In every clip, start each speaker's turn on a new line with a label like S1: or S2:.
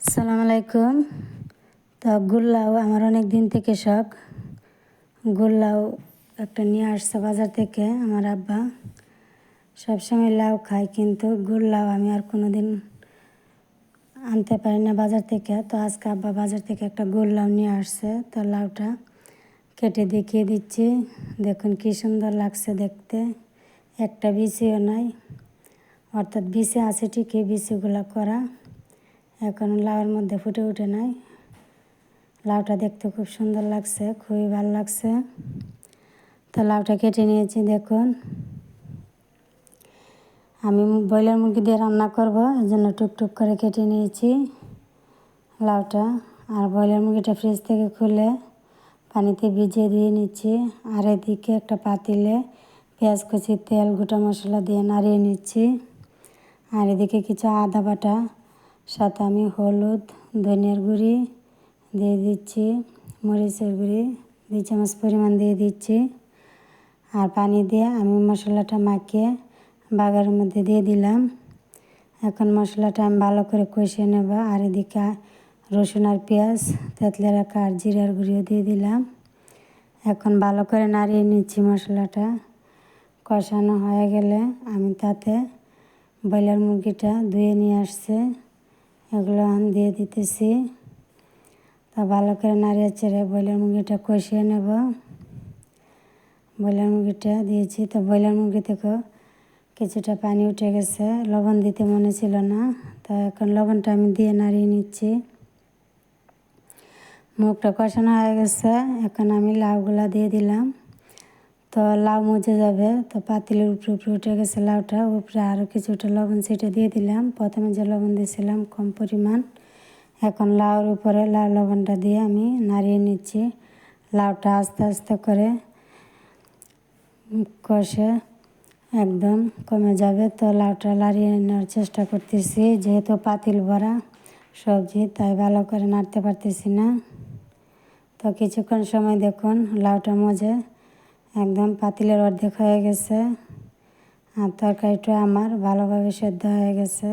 S1: আসসালামু আলাইকুম। তো গুল্লাও আমার অনেক দিন থেকে শখ। গুল্লাও একটা নিয়ে আসছে বাজার থেকে আমার আব্বা। সবসময় লাউ খাই কিন্তু গুল্লাও আমি আর কোনো দিন আনতে পারি না বাজার থেকে। তো আজকে আব্বা বাজার থেকে একটা গুল্লাও নিয়ে আসছে। তো লাউটা কেটে দেখিয়ে দিচ্ছি। দেখুন কি সুন্দর লাগছে দেখতে। একটা বিচিও নাই। অর্থাৎ বিচি আছে ঠিকই বিচিগুলো করা। এখন লাউয়ের মধ্যে ফুটে উঠে নাই। লাউটা দেখতে খুব সুন্দর লাগছে, খুবই ভালো লাগছে। তো লাউটা কেটে নিয়েছি, দেখুন। আমি ব্রয়লার মুরগি দিয়ে রান্না করব এই জন্য টুকটুক করে কেটে নিয়েছি লাউটা। আর ব্রয়লার মুরগিটা ফ্রিজ থেকে খুলে পানিতে ভিজিয়ে দিয়ে নিচ্ছি। আর এদিকে একটা পাতিলে পেঁয়াজ কুচি, তেল, গোটা মশলা দিয়ে নাড়িয়ে নিচ্ছি। আর এদিকে কিছু আদা বাটা সাথে আমি হলুদ, ধনিয়ার গুঁড়ি দিয়ে দিচ্ছি, মরিচের গুঁড়ি দুই চামচ পরিমাণ দিয়ে দিচ্ছি। আর পানি দিয়ে আমি মশলাটা মাখিয়ে বাগারের মধ্যে দিয়ে দিলাম। এখন মশলাটা আমি ভালো করে কষিয়ে নেব। আর এদিকে রসুন আর পেঁয়াজ, তেঁতলে রাখা আর জিরার গুঁড়িও দিয়ে দিলাম। এখন ভালো করে নাড়িয়ে নিচ্ছি মশলাটা। কষানো হয়ে গেলে আমি তাতে ব্রয়লার মুরগিটা ধুয়ে নিয়ে আসছে। এগুলো দিয়ে দিতেছি। তা ভালো করে নাড়িয়ে চেড়ে ব্রয়লার মুরগিটা কষিয়ে নেব। ব্রয়লার মুরগিটা দিয়েছি। তো ব্রয়লার মুরগি থেকেও কিছুটা পানি উঠে গেছে। লবণ দিতে মনে ছিল না। তো এখন লবণটা আমি দিয়ে নাড়িয়ে নিচ্ছি। মুখটা কষানো হয়ে গেছে। এখন আমি লাউগুলা দিয়ে দিলাম। তো লাউ মজে যাবে। তো পাতিলের উপরে উপরে উঠে গেছে লাউটা। উপরে আরও কিছুটা লবণ সেটা দিয়ে দিলাম। প্রথমে যে লবণ দিয়েছিলাম কম পরিমাণ। এখন লাউর উপরে লাউ লবণটা দিয়ে আমি নাড়িয়ে নিচ্ছি। লাউটা আস্তে আস্তে করে কষে একদম কমে যাবে। তো লাউটা লাড়িয়ে নেওয়ার চেষ্টা করতেছি। যেহেতু পাতিল ভরা সবজি, তাই ভালো করে নাড়তে পারতেছি না। তো কিছুক্ষণ সময় দেখুন, লাউটা মজে একদম পাতিলের অর্ধেক হয়ে গেছে। আর তরকারিটা আমার ভালোভাবে সেদ্ধ হয়ে গেছে।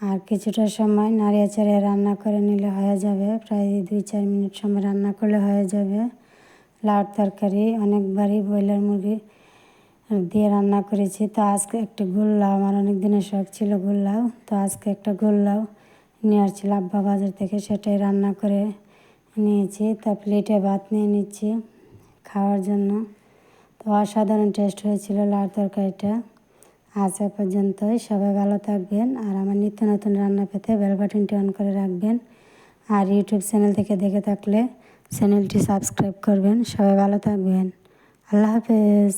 S1: আর কিছুটা সময় নাড়িয়ে চাড়িয়ে রান্না করে নিলে হয়ে যাবে। প্রায় দুই চার মিনিট সময় রান্না করলে হয়ে যাবে। লাউর তরকারি অনেকবারই ব্রয়লার মুরগি দিয়ে রান্না করেছি। তো আজকে একটা গোল্লাও আমার অনেক দিনের শখ ছিল গোল্লাও তো আজকে একটা গোল্লাও নিয়ে আসছিল আব্বা বাজার থেকে, সেটাই রান্না করে নিয়েছি। তা প্লেটে ভাত নিয়ে নিচ্ছি। খাওয়ার জন্য। তো অসাধারণ টেস্ট হয়েছিল লাউ তরকারিটা। আজ এ পর্যন্তই। সবাই ভালো থাকবেন আর আমার নিত্য নতুন রান্না পেতে বেল বাটনটি অন করে রাখবেন। আর ইউটিউব চ্যানেল থেকে দেখে থাকলে চ্যানেলটি সাবস্ক্রাইব করবেন। সবাই ভালো থাকবেন। আল্লাহ হাফেজ।